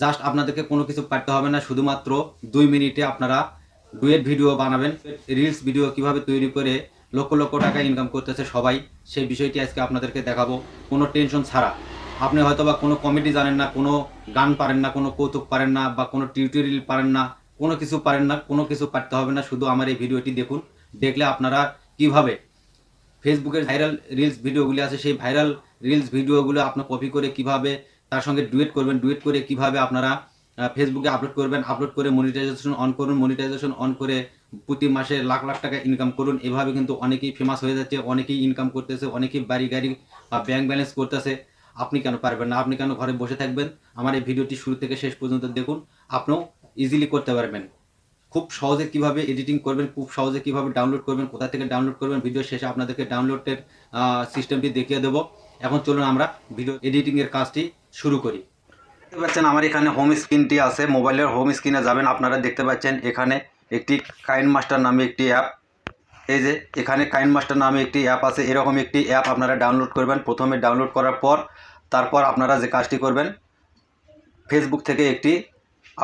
Just আপনাদেরকে কোনো কিছু পারতে হবে না, শুধুমাত্র দুই মিনিটে আপনারা ডুয়েট ভিডিও বানাবেন। রিলস ভিডিও কীভাবে তৈরি করে লক্ষ লক্ষ টাকা ইনকাম করতেছে সবাই, সেই বিষয়টি আজকে আপনাদেরকে দেখাবো। কোনো টেনশন ছাড়া। আপনি হয়তো বা কোনো কমেডি জানেন না, কোনো গান পারেন না, কোনো কৌতুক পারেন না, বা কোনো টিউটোরিয়াল পারেন না, কোনো কিছু পারেন না, কোনো কিছু পারতে হবে না, শুধু আমার এই ভিডিওটি দেখুন। দেখলে আপনারা কীভাবে ফেসবুকের ভাইরাল রিলস ভিডিওগুলি আছে, সেই ভাইরাল রিলস ভিডিওগুলো আপনার কপি করে কীভাবে তার সঙ্গে ডুয়েট করবেন, ডুয়েট করে কীভাবে আপনারা ফেসবুকে আপলোড করবেন আপলোড করে মনিটাইজেশন অন করুন মনিটাইজেশন অন করে প্রতি মাসে লাখ লাখ টাকা ইনকাম করুন। এভাবে কিন্তু অনেকেই ফেমাস হয়ে যাচ্ছে, অনেকেই ইনকাম করতেছে, অনেকেই বাড়ি গাড়ি বা ব্যাংক ব্যালেন্স করতেছে। আপনি কেন পারবেন না? আপনি কেন ঘরে বসে থাকবেন? আমার এই ভিডিওটি শুরু থেকে শেষ পর্যন্ত দেখুন। আপনিও ইজিলি করতে পারবেন। খুব সহজে কীভাবে এডিটিং করবেন, খুব সহজে কীভাবে ডাউনলোড করবেন, কোথা থেকে ডাউনলোড করবেন ভিডিও শেষে আপনাদেরকে ডাউনলোডের সিস্টেমটি দেখিয়ে দেবো। এখন চলুন আমরা ভিডিও এডিটিংয়ের কাজটি শুরু করি। দেখতে পাচ্ছেন আমার এখানে হোম স্ক্রিনটি আছে। মোবাইলের হোম স্ক্রিনে যাবেন। আপনারা দেখতে পাচ্ছেন এখানে একটি কাইন মাস্টার নামে একটি অ্যাপ এই যে, এখানে কাইন মাস্টার নামে একটি অ্যাপ আছে। এরকম একটি অ্যাপ আপনারা ডাউনলোড করবেন। প্রথমে ডাউনলোড করার পর, তারপর আপনারা যে কাজটি করবেন ফেসবুক থেকে একটি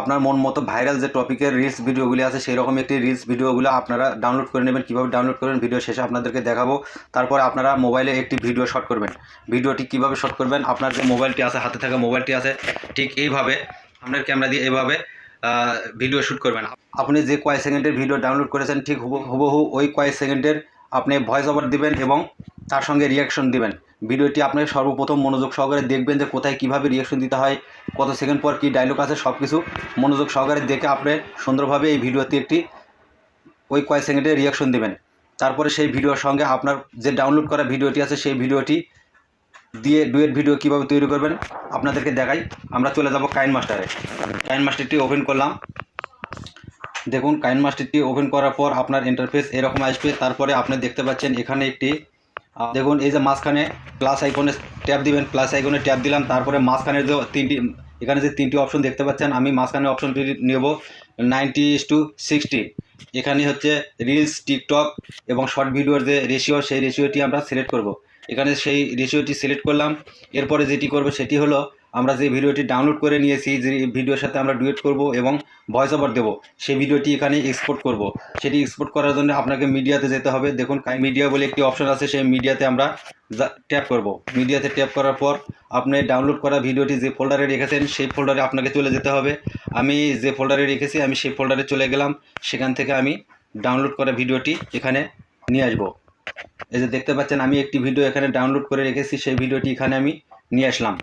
আপনার মন মতো ভাইরাল যে টপিকের রিলস ভিডিওগুলি আছে সেই রকম একটি রিলস ভিডিওগুলো আপনারা ডাউনলোড করে নেবেন। কীভাবে ডাউনলোড করবেন? ভিডিও শেষে আপনাদেরকে দেখাবো। তারপর আপনারা মোবাইলে একটি ভিডিও শট করবেন। ভিডিওটি কীভাবে শট করবেন? আপনার যে মোবাইলটি আছে হাতে থাকা মোবাইলটি আছে ঠিক এইভাবে আপনার ক্যামেরা দিয়ে এইভাবে আহ, ভিডিও শ্যুট করবেন। আপনি যে কয়েক সেকেন্ডের ভিডিও ডাউনলোড করেছেন ঠিক হুবহু ওই কয়েক সেকেন্ডের আপনি ভয়েস ওভার দিবেন এবং তার সঙ্গে রিয়াকশন দিবেন। ভিডিওটি আপনি সর্বপ্রথম মনোযোগ সহকারে দেখবেন যে কোথায় কীভাবে রিয়াকশন দিতে হয়, কত সেকেন্ড পর কী ডায়লগ আছে সব কিছু মনোযোগ সহকারে দেখে আপনি সুন্দরভাবে এই ভিডিওতে একটি ওই কয়েক সেকেন্ডে রিয়াকশন দেবেন। তারপরে সেই ভিডিওর সঙ্গে আপনার যে ডাউনলোড করা ভিডিওটি আছে, সেই ভিডিওটি দিয়ে ডুয়েট ভিডিও কীভাবে তৈরি করবেন, আপনাদেরকে দেখাই। আমরা চলে যাব কাইন মাস্টারে। কাইন মাস্টারটি ওপেন করলাম। দেখুন, কাইন মাস্টারটি ওপেন করার পর আপনার ইন্টারফেস এরকম আসবে। তারপরে আপনি দেখতে পাচ্ছেন এখানে একটি দেখুন, এই যে মাঝখানে প্লাস আইকনে ট্যাপ দিবেন প্লাস আইকনে ট্যাপ দিলাম, তারপরে মাঝখানে যে তিনটি, এখানে যে তিনটি অপশন দেখতে পাচ্ছেন, আমি মাঝখানে অপশনটি নেব নাইনটি টু সিক্সটি এখানে হচ্ছে রিলস টিকটক এবং শর্ট ভিডিওর যে রেশিও সেই রেশিওটি আমরা সিলেক্ট করব। এখানে সেই রেশিওটি সিলেক্ট করলাম, এরপরে যেটি করব সেটি হলো আমরা যে ভিডিওটি ডাউনলোড করে নিয়েছি, যে ভিডিওর সাথে আমরা ডুয়েট করব এবং ভয়েস ওভার দেবো, সেই ভিডিওটি এখানে এক্সপোর্ট করব। সেটি এক্সপোর্ট করার জন্য আপনাকে মিডিয়াতে যেতে হবে। দেখুন, কাই মিডিয়া বলে একটি অপশন আছে, সেই মিডিয়াতে আমরা ট্যাপ করব। মিডিয়াতে ট্যাপ করার পর আপনি ডাউনলোড করা ভিডিওটি যে ফোল্ডারে রেখেছেন, সেই ফোল্ডারে আপনাকে চলে যেতে হবে। আমি যে ফোল্ডারে রেখেছি, আমি সেই ফোল্ডারে চলে গেলাম। সেখান থেকে আমি ডাউনলোড করা ভিডিওটি এখানে নিয়ে আসব। এই যে দেখতে পাচ্ছেন, আমি একটি ভিডিও এখানে ডাউনলোড করে রেখেছি, সেই ভিডিওটি এখানে আমি নিয়ে আসলাম।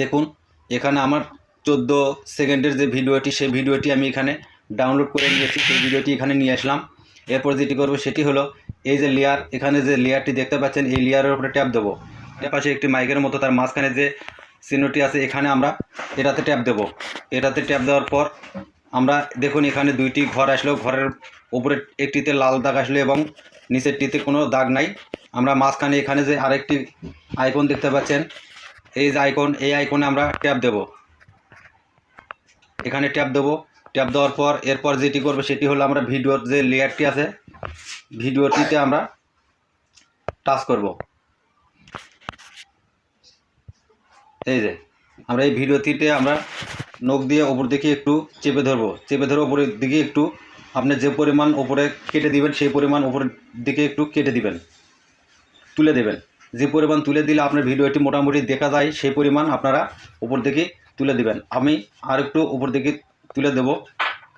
দেখুন, এখানে আমার চোদ্দ সেকেন্ডের যে ভিডিওটি, সেই ভিডিওটি আমি এখানে ডাউনলোড করে নিয়েছি। সেই ভিডিওটি এখানে নিয়ে আসলাম। এরপর যেটি করব, সেটি হলো এই যে লেয়ার এখানে যে লেয়ারটি দেখতে পাচ্ছেন, এই লেয়ারের উপরে ট্যাপ দেবো। পাশে একটি মাইকের মতো, তার মাঝখানে যে চিহ্নটি আছে, এখানে আমরা এটাতে ট্যাপ দেবো। এটাতে ট্যাপ দেওয়ার পর আমরা দেখুন, এখানে দুইটি ঘর আসলো। ঘরের উপরে একটিতে লাল দাগ আসলো এবং নিচেরটিতে কোনো দাগ নাই। আমরা মাঝখানে এখানে যে আরেকটি আইকন দেখতে পাচ্ছেন এই যে আইকন এই আইকনে আমরা ট্যাপ দেব। এখানে ট্যাপ দেবো। ট্যাপ দেওয়ার পর, এরপর যেটি করবে সেটি হলো আমরা ভিডিওর যে লেয়ারটি আছে ভিডিওটিতে আমরা টাচ করব। এই যে, আমরা এই ভিডিওটিতে আমরা নখ দিয়ে ওপর দিকে একটু চেপে ধরবো। চেপে ধরে ওপরের দিকে একটু আপনি যে পরিমাণ ওপরে কেটে দিবেন, সেই পরিমাণ ওপরের দিকে একটু কেটে দিবেন। তুলে দেবেন। যে পরিমাণ তুলে দিলে আপনার ভিডিওটি মোটামুটি দেখা যায়, সেই পরিমাণ আপনারা উপর দিকে তুলে দিবেন। আমি আর একটু উপর দিকে তুলে দেব,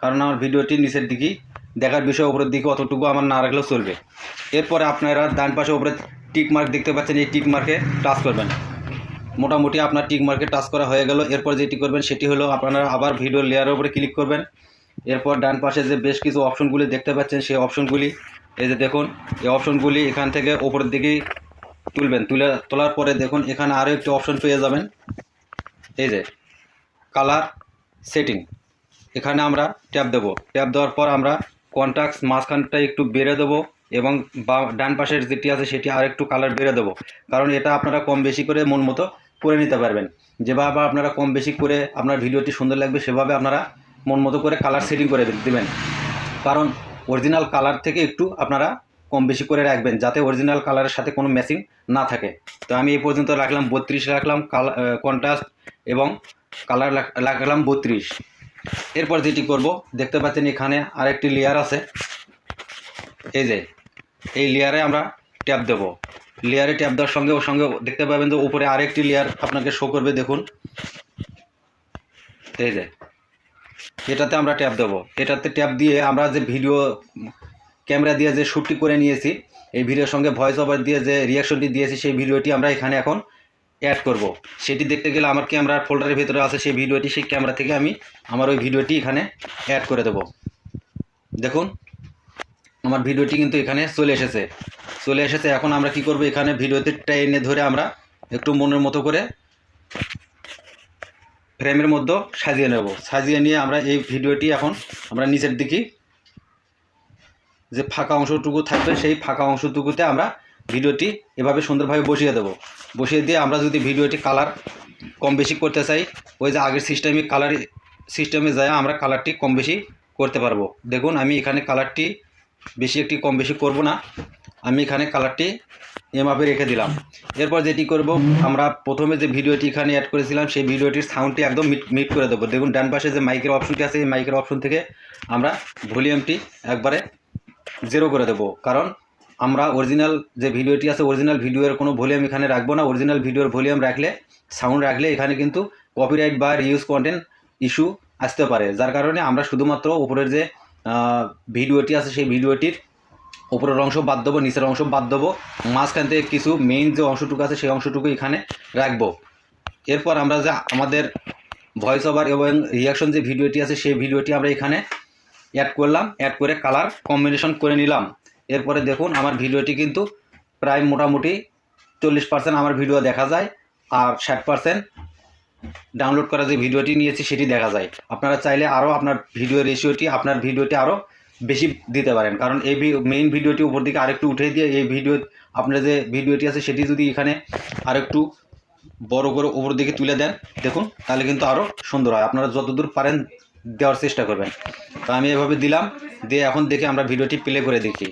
কারণ আমার ভিডিওটি নিচের দিকে দেখার বিষয় উপরের দিকে অতটুকু আমার না রাখলেও চলবে। এরপরে আপনারা ডান পাশে উপরে টিক মার্ক দেখতে পাচ্ছেন, এই টিক মার্কে টাচ করবেন। মোটামুটি আপনার টিক মার্কে টাচ করা হয়ে গেল। এরপর যেটি করবেন, সেটি হলো আপনারা আবার ভিডিও লেয়ারের উপরে ক্লিক করবেন। এরপর ডান পাশে যে বেশ কিছু অপশনগুলি দেখতে পাচ্ছেন, সেই অপশনগুলি এই যে দেখুন, এই অপশনগুলি এখান থেকে ওপরের দিকে তুলবেন, তুলে তোলার পরে দেখুন এখানে আরও একটি অপশন পেয়ে যাবেন। এই যে কালার সেটিং এখানে আমরা ট্যাপ দেবো। ট্যাপ দেওয়ার পর আমরা কন্ট্যাক্টস মাঝখানটা একটু বেড়ে দেবো এবং বা ডান পাশের যেটি আছে সেটি আর একটু কালার বেড়ে দেবো। কারণ এটা আপনারা কম বেশি করে মন মতো করে নিতে পারবেন। যেভাবে আপনারা কম বেশি করে আপনার ভিডিওটি সুন্দর লাগবে, সেভাবে আপনারা মন মতো করে কালার সেটিং করে দেবেন। কারণ অরিজিনাল কালার থেকে একটু আপনারা কম বেশি করে রাখবেন যাতে অরিজিনাল কালারের সাথে কোনো ম্যাচিং না থাকে। তো আমি এই পর্যন্ত রাখলাম বত্রিশ, রাখলাম কন্ট্রাস্ট এবং কালার লাগালাম বত্রিশ। এরপর যেটি করব, দেখতে পাচ্ছেন এখানে আরেকটি লেয়ার আছে। এই যে, এই লেয়ারে আমরা ট্যাপ দেব। লেয়ারে ট্যাপ দেওয়ার সঙ্গে ওর সঙ্গে দেখতে পাবেন যে উপরে আরেকটি লেয়ার আপনাকে শো করবে, দেখুন। এই যে, এটাতে আমরা ট্যাপ দেবো। এটাতে ট্যাপ দিয়ে আমরা যে ভিডিও ক্যামেরা দিয়ে যে শ্যুটটি করে নিয়েছি, এই ভিডিওর সঙ্গে ভয়েস ওভার দিয়ে যে রিয়াকশনটি দিয়েছি, সেই ভিডিওটি আমরা এখানে এখন অ্যাড করব। সেটি দেখতে গেলে আমার ক্যামেরার ফোল্ডারের ভিতরে আছে সেই ভিডিওটি, সেই ক্যামেরা থেকে আমি আমার ওই ভিডিওটি এখানে অ্যাড করে দেব। দেখুন, আমার ভিডিওটি কিন্তু এখানে চলে এসেছে। চলে এসেছে, এখন আমরা কি করব, এখানে ভিডিওতে টেনে ধরে আমরা একটু মনের মতো করে ফ্রেমের মধ্যে সাজিয়ে নেব। সাজিয়ে নিয়ে আমরা এই ভিডিওটি এখন আমরা নিচের দিকে যে ফাঁকা অংশটুকু থাকবে, সেই ফাঁকা অংশটুকুতে আমরা ভিডিওটি এভাবে সুন্দরভাবে বসিয়ে দেব। বসিয়ে দিয়ে আমরা যদি ভিডিওটি কালার কম বেশি করতে চাই, ওই যে আগের সিস্টেমে কালার সিস্টেমে যায়, আমরা কালারটি কম বেশি করতে পারব। দেখুন, আমি এখানে কালারটি বেশি একটি কম বেশি করব না। আমি এখানে কালারটি এমাপে রেখে দিলাম। এরপর যেটি করব, আমরা প্রথমে যে ভিডিওটি এখানে অ্যাড করেছিলাম, সেই ভিডিওটির সাউন্ডটি একদম মিট মিট করে দেবো। দেখুন, ডান পাশে যে মাইকের অপশনটি আছে, এই মাইকের অপশন থেকে আমরা ভলিউমটি একবারে জিরো করে দেবো। কারণ আমরা অরিজিনাল যে ভিডিওটি আছে অরিজিনাল ভিডিওর কোনো ভলিউম এখানে রাখব না। অরিজিনাল ভিডিওর ভলিউম রাখলে সাউন্ড রাখলে এখানে কিন্তু কপিরাইট বা রিউজ কন্টেন্ট ইস্যু আসতে পারে। যার কারণে আমরা শুধুমাত্র উপরের যে ভিডিওটি আছে, সেই ভিডিওটির উপরের অংশ বাদ দেবো, নিচের অংশ বাদ দেবো। মাঝখান থেকে কিছু মেইন যে অংশটুকু আছে, সেই অংশটুকু এখানে রাখব। এরপর আমরা যে আমাদের ভয়েস ওভার এবং রিয়াকশন যে ভিডিওটি আছে, সেই ভিডিওটি আমরা এখানে অ্যাড করলাম অ্যাড করে কালার কম্বিনেশন করে নিলাম। এরপরে দেখুন, আমার ভিডিওটি কিন্তু প্রায় মোটামুটি চল্লিশ পার্সেন্ট আমার ভিডিও দেখা যায় আর ষাট পার্সেন্ট ডাউনলোড করা যে ভিডিওটি নিয়েছি সেটি দেখা যায়। আপনারা চাইলে আরও আপনার ভিডিও রেশিওটি আপনার ভিডিওটি আরও বেশি দিতে পারেন। কারণ এই মেইন ভিডিওটি উপর দিকে আরেকটু উঠে দিয়ে এই ভিডিও, আপনার যে ভিডিওটি আছে সেটি যদি এখানে আরেকটু বড় করে উপর দিকে তুলে দেন, দেখুন, তাহলে কিন্তু আরও সুন্দর হয়। আপনারা যতদূর পারেন দেওয়ার চেষ্টা করবেন। তো আমি এভাবে দিলাম দিয়ে এখন দেখে আমরা ভিডিওটি প্লে করে দেখি।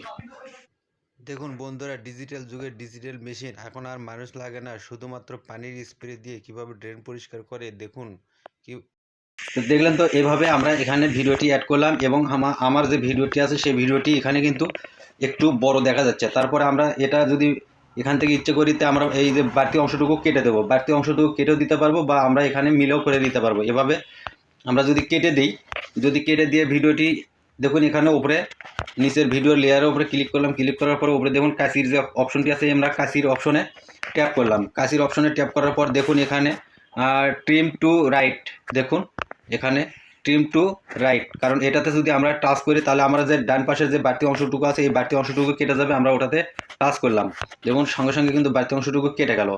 দেখুন বন্ধুরা ডিজিটাল যুগের ডিজিটাল মেশিন এখন আর মানুষ লাগে না শুধুমাত্র পানির স্প্রে দিয়ে কীভাবে ড্রেন পরিষ্কার করে দেখুন কি তো দেখলেন তো এভাবে আমরা এখানে ভিডিওটি অ্যাড করলাম এবং আমার যে ভিডিওটি আছে সেই ভিডিওটি এখানে কিন্তু একটু বড় দেখা যাচ্ছে। তারপরে আমরা এটা যদি এখান থেকে ইচ্ছে করি তো আমরা এই যে বাড়তি অংশটুকু কেটে দেবো। বাড়তি অংশটুকু কেটেও দিতে পারব বা আমরা এখানে মিলেও করে দিতে পারব। এভাবে আমরা যদি কেটে দিই, যদি কেটে দিয়ে ভিডিওটি দেখুন এখানে উপরে, নিচের ভিডিও লেয়ারের উপরে ক্লিক করলাম ক্লিক করার পর উপরে দেখুন কাশির যে অপশনটি আছে, আমরা কাশির অপশনে ট্যাপ করলাম। কাশির অপশনে ট্যাপ করার পর দেখুন এখানে ট্রিম টু রাইট দেখুন, এখানে ট্রিম টু রাইট কারণ এটাতে যদি আমরা টাচ করি, তাহলে আমরা যে ডান পাশের যে বাড়তি অংশটুকু আছে, এই বাড়তি অংশটুকু কেটে যাবে, আমরা ওটাতে টাচ করলাম। দেখুন, সঙ্গে সঙ্গে কিন্তু বাড়তি অংশটুকু কেটে গেল।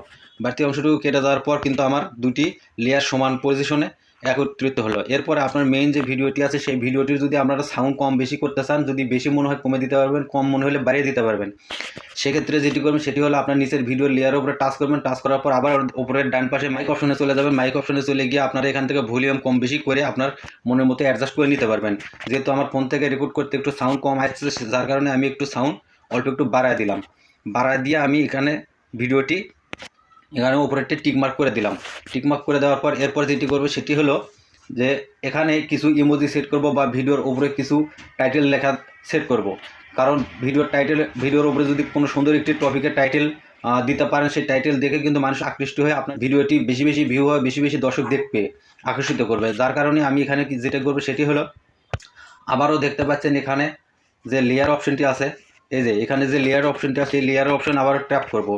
বাড়তি অংশটুকু কেটে যাওয়ার পর কিন্তু আমার দুটি লেয়ার সমান পজিশনে একত্রিত হলো। এরপরে আপনার মেইন যে ভিডিওটি আছে, সেই ভিডিওটির যদি আপনারা সাউন্ড কম বেশি করতে চান, যদি বেশি মনে হয় কমে দিতে পারবেন, কম মনে হলে বাড়িয়ে দিতে পারবেন। সেক্ষেত্রে যেটি করবেন, সেটি হলো আপনার নিচের ভিডিও লেয়ারের উপরে টাচ করবেন টাচ করার পর আবার উপরের ডান পাশে মাইক অপশনে চলে যাবেন। মাইক অপশনে চলে গিয়ে আপনারা এখান থেকে ভলিউম কম বেশি করে আপনার মনের মতো অ্যাডজাস্ট করে নিতে পারবেন। যেহেতু আমার ফোন থেকে রেকর্ড করতে একটু সাউন্ড কম আসছে, যার কারণে আমি একটু সাউন্ড অল্প একটু বাড়ায় দিলাম। বাড়ায় দিয়ে আমি এখানে ভিডিওটি এখানে উপরেরটি টিকমার্ক করে দিলাম। টিকমার্ক করে দেওয়ার পর এরপর যেটি করব সেটি হলো যে এখানে কিছু ইমোজি সেট করব বা ভিডিওর উপরে কিছু টাইটেল লেখা সেট করব। কারণ ভিডিওর টাইটেল ভিডিওর উপরে যদি কোনো সুন্দর একটি টপিকের টাইটেল দিতে পারেন, সেই টাইটেল দেখে কিন্তু মানুষ আকৃষ্ট হয়ে আপনার ভিডিওটি বেশি বেশি ভিউ হয়, বেশি বেশি দর্শক দেখবে, আকর্ষিত করবে। যার কারণে আমি এখানে যেটা করব সেটি হলো, আবারও দেখতে পাচ্ছেন এখানে যে লেয়ার অপশনটি আছে, এই যে এখানে যে লেয়ার অপশনটি আছে এই লেয়ার অপশন আবার ট্যাপ করব।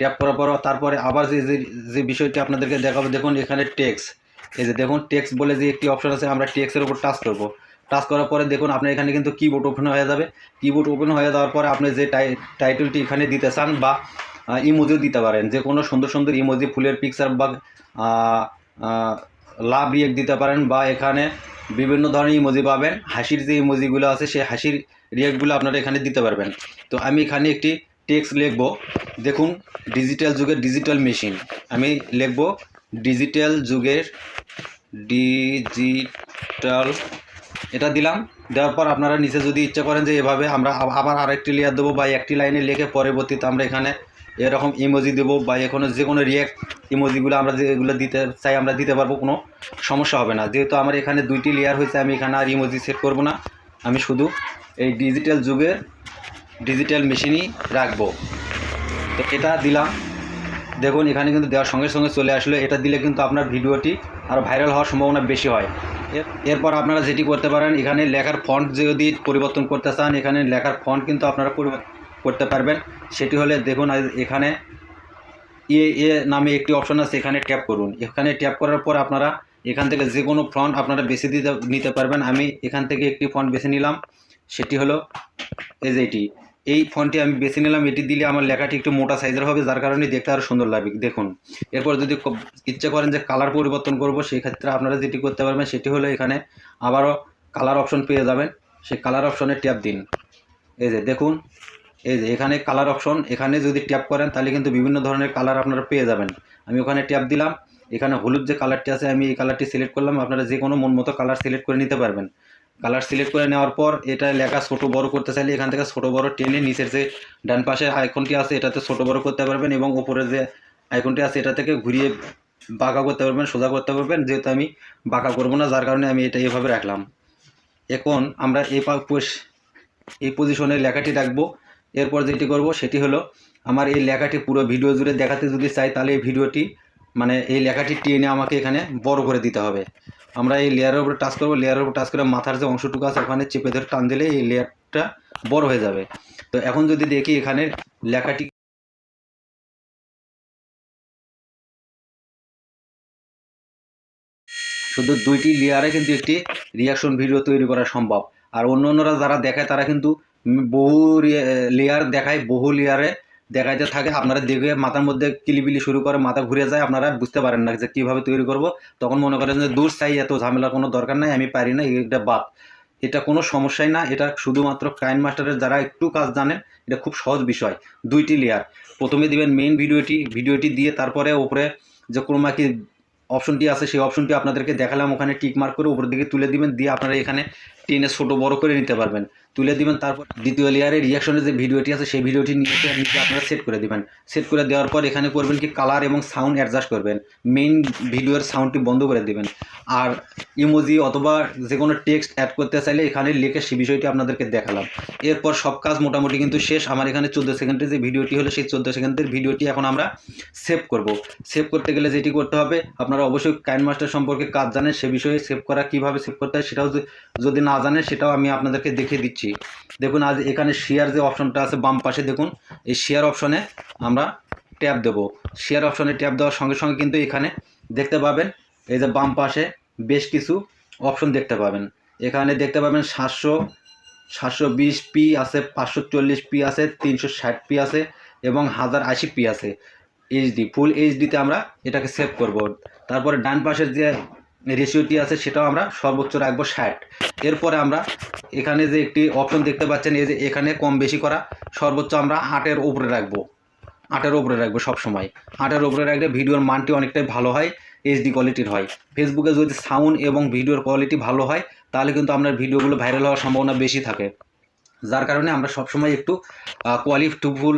ট্যাপ করার পর তারপরে আবার যে, যে- বিষয়টি আপনাদেরকে দেখাবো, দেখুন এখানে টেক্স এই যে দেখুন টেক্স বলে যে একটি অপশন আছে, আমরা টেক্সের উপর টাচ করব। টাচ করার পরে দেখুন, আপনার এখানে কিন্তু কিবোর্ড ওপেন হয়ে যাবে। কিবোর্ড ওপেন হয়ে যাওয়ার পরে আপনি যে টাই টাইটেলটি এখানে দিতে চান বা ইমোজিও দিতে পারেন। যে কোনো সুন্দর সুন্দর ইমোজি ফুলের পিকচার বা লাভ রিয়েক্ট দিতে পারেন বা এখানে বিভিন্ন ধরনের ইমোজি পাবেন। হাসির যে ইমোজিগুলো আছে, সেই হাসির রিয়েক্টগুলো আপনারা এখানে দিতে পারবেন। তো আমি এখানে একটি টেক্সট লিখব। দেখুন ডিজিটাল যুগের ডিজিটাল মেশিন আমি লিখব ডিজিটাল যুগের ডিজিটাল এটা দিলাম, দেওয়ার পর আপনারা নিচে যদি ইচ্ছা করেন যে এভাবে আমরা আব- আবার আরেকটি লেয়ার দেবো বা একটি লাইনে লিখে পরবর্তীতে আমরা এখানে এরকম ইমোজি দেবো বা এখনও যে কোনো রিয়াক্ট ইমোজিগুলো আমরা যেগুলো দিতে চাই আমরা দিতে পারব, কোনো সমস্যা হবে না। যেহেতু আমার এখানে দুইটি লেয়ার হয়েছে, আমি এখানে আর ইমোজি সেট করব না। আমি শুধু এই ডিজিটাল যুগের ডিজিটাল মেশিনই রাখব। তো এটা দিলাম। দেখুন, এখানে কিন্তু দেওয়ার সঙ্গে সঙ্গে চলে আসলো। এটা দিলে কিন্তু আপনার ভিডিওটি আরও ভাইরাল হওয়ার সম্ভাবনা বেশি হয়। এরপর আপনারা যেটি করতে পারেন, এখানে লেখার ফন্ট যদি পরিবর্তন করতে চান, এখানে লেখার ফন্ট কিন্তু আপনারা করতে পারবেন। সেটি হলে দেখুন এখানে এ এ নামে একটি অপশন আছে, এখানে ট্যাপ করুন। এখানে ট্যাপ করার পর আপনারা এখান থেকে যে কোনো ফন্ট আপনারা বেছে দিতে, নিতে পারবেন। আমি এখান থেকে একটি ফন্ট বেছে নিলাম। সেটি হলো এটি। এই ফোনটি আমি বেছে নিলাম, এটি দিলে আমার লেখাটি একটু মোটা সাইজের হবে, যার কারণে দেখতে আরও সুন্দর লাগবে। দেখুন, এরপর যদি ইচ্ছে করেন যে কালার পরিবর্তন করব সেই ক্ষেত্রে আপনারা যেটি করতে পারবেন, সেটি হলো এখানে আবারও কালার অপশন পেয়ে যাবেন। সেই কালার অপশনে ট্যাপ দিন। এই যে, দেখুন, এই যে, এখানে কালার অপশন এখানে যদি ট্যাপ করেন, তাহলে কিন্তু বিভিন্ন ধরনের কালার আপনারা পেয়ে যাবেন। আমি ওখানে ট্যাপ দিলাম, এখানে হলুদ যে কালারটি আছে, আমি এই কালারটি সিলেক্ট করলাম, আপনারা যে কোনো মন মতো কালার সিলেক্ট করে নিতে পারবেন। কালার সিলেক্ট করে নেওয়ার পর এটা লেখা ছোটো বড় করতে চাইলে এখান থেকে ছোটো বড় টেনে নিচের যে ডান পাশে আইকনটি আছে, এটাতে ছোটো বড় করতে পারবেন এবং উপরে যে আইকনটি আছে, এটা থেকে ঘুরিয়ে বাঁকা করতে পারবেন, সোজা করতে পারবেন, যেহেতু আমি বাঁকা করব না, যার কারণে আমি এটা এভাবে রাখলাম। এখন আমরা এই এই পজিশনে লেখাটি রাখব। এরপর যেটি করব সেটি হলো আমার এই লেখাটি পুরো ভিডিও জুড়ে দেখাতে যদি চাই, তাহলে এই ভিডিওটি মানে এই লেখাটি টেনে আমাকে এখানে বড় করে দিতে হবে। আমরা এই লেয়ারের উপরে টাচ করব লেয়ারের উপর টাচ করে মাথার যে অংশটুকু আছে, ওখানে চেপে ধরে টান দিলে এই লেয়ারটা বড় হয়ে যাবে। তো এখন যদি দেখি এখানে লেখাটি শুধু দুইটি লেয়ারে কিন্তু একটি রিয়াকশন ভিডিও তৈরি করা সম্ভব। আর অন্য অন্যরা যারা দেখায়, তারা কিন্তু বহু লেয়ার দেখায়, বহু লেয়ারে দেখাইতে থাকে, আপনারা দেখে মাথার মধ্যে কিলিবিলি শুরু করে মাথা ঘুরে যায়, আপনারা বুঝতে পারেন না যে কীভাবে তৈরি করব। তখন মনে করেন যে দূর চাই এত ঝামেলার কোনো দরকার নাই, আমি পারি না এটা বাদ এটা কোনো সমস্যাই না, এটা শুধুমাত্র কাইন মাস্টারের যারা একটু কাজ জানেন, এটা খুব সহজ বিষয়, দুইটি লেয়ার প্রথমে দিবেন মেইন ভিডিওটি ভিডিওটি দিয়ে তারপরে উপরে যে ক্রোমা কি অপশনটি আছে, সেই অপশনটি আপনাদেরকে দেখালাম, ওখানে টিক মার্ক করে উপর দিকে তুলে দিবেন, দিয়ে আপনারা এখানে টেনে ছোটো বড় করে নিতে পারবেন। তুলে দিবেন, তারপর দ্বিতীয় লেয়ারের রিয়াকশনের যে ভিডিওটি আছে, সেই ভিডিওটি নিচে নিচে আপনারা সেট করে দিবেন। সেট করে দেওয়ার পর এখানে করবেন কি কালার এবং সাউন্ড অ্যাডজাস্ট করবেন। মেইন ভিডিওর সাউন্ডটি বন্ধ করে দিবেন। আর ইমোজি অথবা যে কোনো টেক্সট অ্যাড করতে চাইলে এখানে লিখে সেই বিষয়টি আপনাদেরকে দেখালাম। এরপর সব কাজ মোটামুটি কিন্তু শেষ। আমার এখানে চোদ্দ সেকেন্ডের যে ভিডিওটি হলো, সেই চোদ্দ সেকেন্ডের ভিডিওটি এখন আমরা সেভ করব। সেভ করতে গেলে যেটি করতে হবে, আপনারা অবশ্যই কাইন মাস্টার সম্পর্কে কাজ জানেন, সে বিষয়ে সেভ করা কীভাবে সেভ করতে হয় সেটাও যদি না জানেন, সেটাও আমি আপনাদেরকে দেখিয়ে দিচ্ছি। দেখুন, আজ এখানে শেয়ার যে অপশনটা আছে, বাম পাশে দেখুন, এই শেয়ার অপশনে আমরা ট্যাপ দেব। শেয়ার অপশনে ট্যাপ দেওয়ার সঙ্গে সঙ্গে কিন্তু এখানে দেখতে পাবেন, এই যে বাম পাশে বেশ কিছু অপশন দেখতে পাবেন। এখানে দেখতে পাবেন সাতশো সাতশো বিশ পি আছে, পাঁচশো চল্লিশ পি আছে, তিনশো ষাট পি আছে এবং হাজার আশি পি আছে। এইচডি ফুল এইচডিতে আমরা এটাকে সেভ করব। তারপরে ডান পাশের যে রেশিওটি আছে সেটাও আমরা সর্বোচ্চ রাখব ষাট। এরপরে আমরা এখানে যে একটি অপশন দেখতে পাচ্ছেন, এই যে এখানে কম বেশি করা, সর্বোচ্চ আমরা আটের উপরে রাখব। আটের উপরে রাখব সবসময়। আটের উপরে রাখলে ভিডিওর মানটি অনেকটাই ভালো হয় এইচডি কোয়ালিটির হয়। ফেসবুকে যদি সাউন্ড এবং ভিডিওর কোয়ালিটি ভালো হয়, তাহলে কিন্তু আপনার ভিডিওগুলো ভাইরাল হওয়ার সম্ভাবনা বেশি থাকে। যার কারণে আমরা সবসময় একটু কোয়ালিটিফুল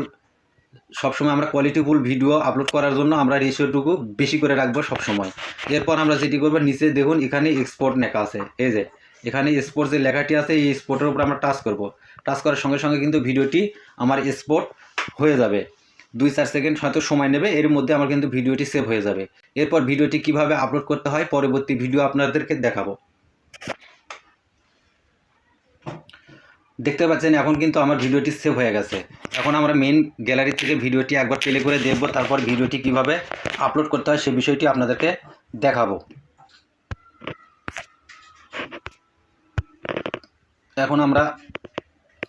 সবসময় আমরা কোয়ালিটিফুল ভিডিও আপলোড করার জন্য আমরা রেশিওটুকু বেশি করে রাখব সবসময়। এরপর আমরা যেটি করব, নিচে দেখুন এখানে এক্সপোর্ট লেখা আছে। এই যে, এখানে এক্সপোর্ট যে লেখাটি আছে, এই এক্সপোর্টের উপর আমরা টাচ করব। টাচ করার সঙ্গে সঙ্গে কিন্তু ভিডিওটি আমার এক্সপোর্ট হয়ে যাবে। দুই চার সেকেন্ড হয়তো সময় নেবে, এর মধ্যে আমার কিন্তু ভিডিওটি সেভ হয়ে যাবে। এরপর ভিডিওটি কীভাবে আপলোড করতে হয়, পরবর্তী ভিডিও আপনাদেরকে দেখাবো। দেখতে পাচ্ছেন, এখন কিন্তু আমার ভিডিওটি সেভ হয়ে গেছে। এখন আমরা মেন গ্যালারি থেকে ভিডিওটি একবার প্লে করে দেখব, তারপর ভিডিওটি কীভাবে আপলোড করতে হয় সে বিষয়টি আপনাদেরকে দেখাবো। এখন আমরা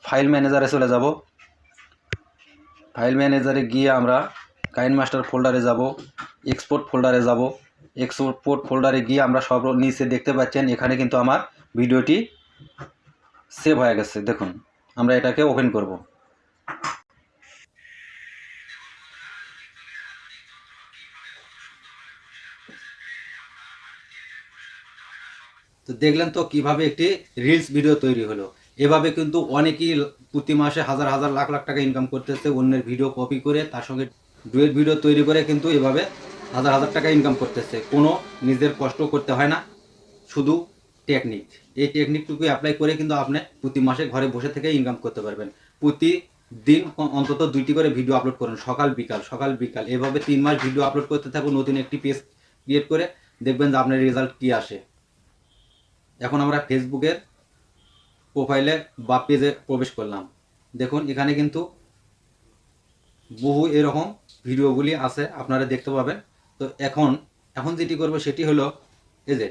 ফাইল ম্যানেজারে চলে যাব। ফাইল ম্যানেজারে গিয়ে আমরা কাইন মাস্টার ফোল্ডারে যাব এক্সপোর্ট ফোল্ডারে যাব। এক্সপোর্ট ফোল্ডারে গিয়ে আমরা সব নিচে দেখতে পাচ্ছেন, এখানে কিন্তু আমার ভিডিওটি সেভ হয়ে গেছে, দেখুন। আমরা এটাকে ওপেন করব। তো দেখলেন তো কীভাবে একটি রিলস ভিডিও তৈরি হলো। এভাবে কিন্তু অনেকেই প্রতি মাসে হাজার হাজার, লাখ লাখ টাকা ইনকাম করতেছে, অন্যের ভিডিও কপি করে, তার সঙ্গে ডুয়েট ভিডিও তৈরি করে কিন্তু এভাবে হাজার হাজার টাকা ইনকাম করতেছে। কোনো নিজের কষ্ট করতে হয় না। শুধু টেকনিক এই টেকনিকটুকু অ্যাপ্লাই করে কিন্তু আপনি প্রতি মাসে ঘরে বসে থেকে ইনকাম করতে পারবেন। প্রতি দিন অন্তত দুইটি করে ভিডিও আপলোড করুন, সকাল, বিকাল সকাল, বিকাল। এভাবে তিন মাস ভিডিও আপলোড করতে থাকুন, নতুন একটি পেজ ক্রিয়েট করে দেখবেন যে আপনার রেজাল্ট কী আসে। এখন আমরা ফেসবুকের প্রোফাইলে বা পেজে প্রবেশ করলাম। দেখুন, এখানে কিন্তু বহু এরকম ভিডিওগুলি আছে, আপনারা দেখতে পাবেন। তো এখন এখন যেটি করব সেটি হলো, এই যে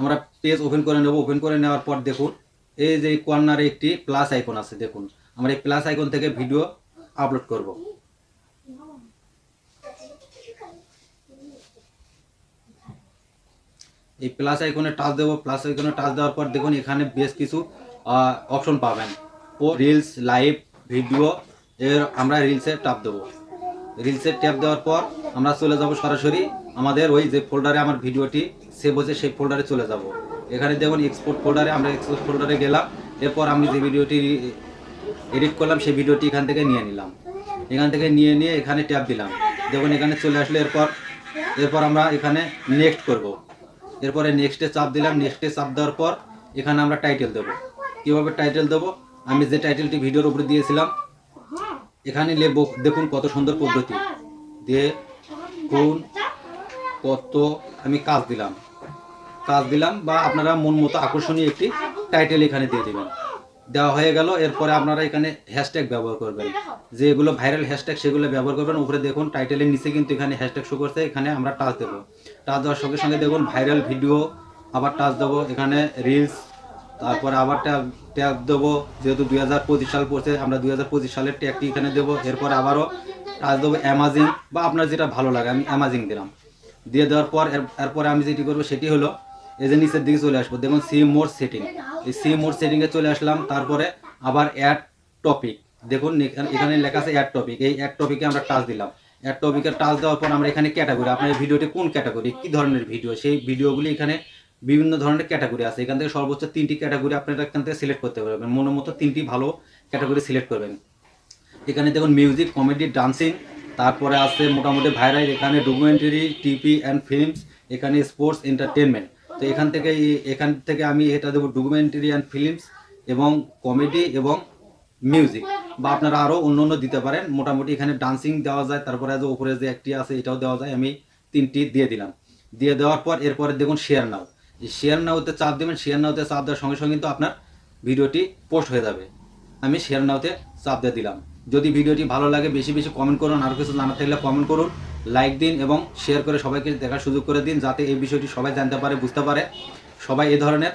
আমরা পেজ ওপেন করে নেব ওপেন করে নেওয়ার পর দেখুন, এই যে কর্নারে একটি প্লাস আইকন আছে, দেখুন। আমরা এই প্লাস আইকন থেকে ভিডিও আপলোড করব। এই প্লাস আইকনে টাচ দেবো প্লাস আইকনে টাচ দেওয়ার পর দেখুন, এখানে বেশ কিছু অপশন পাবেন। ও রিলস লাইভ ভিডিও এর আমরা রিলসে টাপ দেবো। রিলসের ট্যাপ দেওয়ার পর আমরা চলে যাব সরাসরি আমাদের ওই যে ফোল্ডারে আমার ভিডিওটি সেভ হচ্ছে সেই ফোল্ডারে চলে যাব। এখানে দেখুন এক্সপোর্ট ফোল্ডারে আমরা এক্সপোর্ট ফোল্ডারে গেলাম, এরপর আমি যে ভিডিওটি এডিট করলাম, সেই ভিডিওটি এখান থেকে নিয়ে নিলাম। এখান থেকে নিয়ে নিয়ে এখানে ট্যাপ দিলাম। দেখুন এখানে চলে আসলে, এরপর এরপর আমরা এখানে নেক্সট করব। এরপরে নেক্সটে চাপ দিলাম নেক্সটে চাপ দেওয়ার পর এখানে আমরা টাইটেল দেবো। কীভাবে টাইটেল দেবো? আমি যে টাইটেলটি ভিডিওর উপরে দিয়েছিলাম, এখানে লেব, দেখুন কত সুন্দর পদ্ধতি। দিয়ে, কোন কত আমি কাজ দিলাম। কাজ দিলাম বা আপনারা মন মতো আকর্ষণীয় একটি টাইটেল এখানে দিয়ে দেবেন। দেওয়া হয়ে গেল, এরপরে আপনারা এখানে হ্যাশট্যাগ ব্যবহার করবেন। যেগুলো ভাইরাল হ্যাশট্যাগ সেগুলো ব্যবহার করবেন। উপরে দেখুন টাইটেলের নিচে কিন্তু এখানে হ্যাশট্যাগ শো করছে, এখানে আমরা টাচ দেবো। টাচ দেওয়ার সঙ্গে সঙ্গে দেখুন ভাইরাল ভিডিও আবার টাচ দেবো। এখানে রিলস তারপরে আবার ট্যাগ ট্যাগ দেবো। যেহেতু দুই হাজার পঁচিশ সাল পড়ছে, আমরা দুই হাজার পঁচিশ সালের ট্যাগটি এখানে দেবো। এরপর আবারও টাচ দেবো অ্যামাজিং বা আপনার যেটা ভালো লাগে, আমি অ্যামাজিং দিলাম। দিয়ে দেওয়ার পর এরপরে আমি যেটি করব সেটি হলো এই যে নিচের দিকে চলে আসব। দেখুন সি মোর সেটিং এই সি মোর সেটিংয়ে চলে আসলাম। তারপরে আবার অ্যাড টপিক দেখুন এখানে- লেখা আছে অ্যাড টপিক এই অ্যাড টপিকে আমরা টাচ দিলাম। অ্যাড টপিকের টাচ দেওয়ার পর আমরা এখানে ক্যাটাগরি আপনার ভিডিওটি কোন ক্যাটাগরি কী ধরনের ভিডিও সেই ভিডিওগুলি এখানে বিভিন্ন ধরনের ক্যাটাগরি আছে। এখান থেকে সর্বোচ্চ তিনটি ক্যাটাগরি আপনারা এখান থেকে সিলেক্ট করতে পারবেন। মনের মতো তিনটি ভালো ক্যাটাগরি সিলেক্ট করবেন। এখানে দেখুন মিউজিক কমেডি ডান্সিং তারপরে আছে মোটামুটি ভাইরাল এখানে ডকুমেন্টারি টিভি অ্যান্ড ফিল্মস এখানে স্পোর্টস এন্টারটেনমেন্ট তো এখান থেকে এখান থেকে আমি এটা দেবো ডকুমেন্টারি অ্যান্ড ফিল্মস এবং কমেডি এবং মিউজিক বা আপনারা আরও অন্য অন্য দিতে পারেন। মোটামুটি এখানে ডান্সিং দেওয়া যায়, তারপরে যে উপরে যে একটি আছে এটাও দেওয়া যায়। আমি তিনটি দিয়ে দিলাম। দিয়ে দেওয়ার পর এরপরে দেখুন শেয়ার নাও শেয়ার নাওতে চাপ দেবেন শেয়ার নাওতে চাপ দেওয়ার সঙ্গে সঙ্গে কিন্তু আপনার ভিডিওটি পোস্ট হয়ে যাবে। আমি শেয়ার নাওতে চাপ দিয়ে দিলাম। যদি ভিডিওটি ভালো লাগে, বেশি বেশি কমেন্ট করুন, আর কিছু জানার থাকলে কমেন্ট করুন লাইক দিন এবং শেয়ার করে সবাইকে দেখার সুযোগ করে দিন, যাতে এই বিষয়টি সবাই জানতে পারে, বুঝতে পারে। সবাই এ ধরনের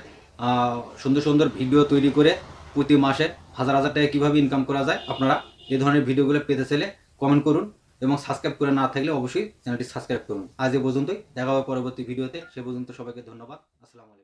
সুন্দর সুন্দর ভিডিও তৈরি করে প্রতি মাসে হাজার হাজার টাকা কীভাবে ইনকাম করা যায়, আপনারা এ ধরনের ভিডিওগুলো পেতে চাইলে কমেন্ট করুন এবং সাবস্ক্রাইব করে না থাকলে অবশ্যই চ্যানেলটি সাবস্ক্রাইব করুন। আজ এ পর্যন্তই, দেখা হবে পরবর্তী ভিডিওতে সে পর্যন্ত সবাইকে ধন্যবাদ, আসসালামু